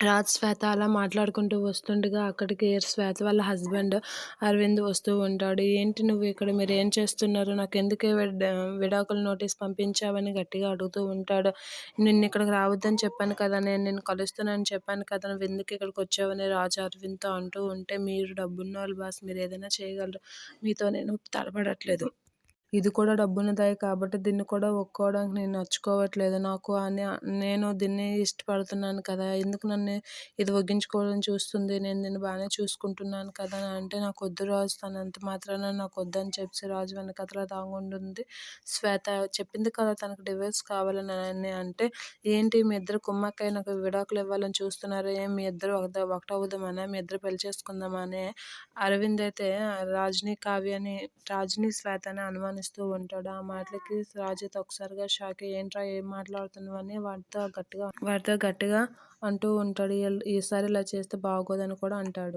రాజ్ శ్వేత అలా మాట్లాడుకుంటూ వస్తుండగా అక్కడికి శ్వేత వాళ్ళ హస్బెండ్ అరవింద్ వస్తూ ఉంటాడు. ఏంటి నువ్వు ఇక్కడ? మీరు ఏం చేస్తున్నారు? నాకు ఎందుకే విడాకుల నోటీస్ పంపించావని గట్టిగా అడుగుతూ ఉంటాడు. నిన్ను ఇక్కడికి రావద్దని చెప్పాను కదా. నేను నిన్ను కలుస్తున్నానని చెప్పాను కదా. నువ్వు ఎందుకు ఇక్కడికి వచ్చావని రాజు అరవింద్తో అంటూ ఉంటే మీరు డబ్బున్న వాళ్ళు బాస్. మీరు ఏదైనా చేయగలరు. మీతో నేను తడబడట్లేదు ఇది కూడా డబ్బున్నదే కాబట్టి దీన్ని కూడా ఒప్పుకోవడానికి నేను నచ్చుకోవట్లేదు నాకు అని నేను దీన్ని ఇష్టపడుతున్నాను కదా. ఎందుకు నన్ను ఇది వగ్గించుకోవాలని చూస్తుంది? నేను దీన్ని బాగానే చూసుకుంటున్నాను కదా అంటే నాకు వద్దు రాజు తనంత మాత్రాన నాకు వద్దని చెప్పి రాజు వెనకతల దాగుంటుంది శ్వేత చెప్పింది కదా తనకు డివోర్స్ కావాలని అంటే ఏంటి మీ ఇద్దరు కుమ్మక్కయ్య నాకు విడాకులు ఇవ్వాలని చూస్తున్నారు? ఏం మీ ఇద్దరు ఒకటవుదామనే? మీ ఇద్దరు పెళ్ళి చేసుకుందామనే? అరవింద్ అయితే రాజుని కావ్యని రాజుని శ్వేతని అనుమానిస్తూ ఉంటాడు. ఆ మాటలకి రాజు ఒకసారిగా షాక్ ఏంట్రా ఏం మాట్లాడుతున్నావు? అని వాటితో గట్టిగా వాటితో గట్టిగా అంటూ ఉంటాడు. ఈసారి ఇలా చేస్తే బాగోదని కూడా అంటాడు.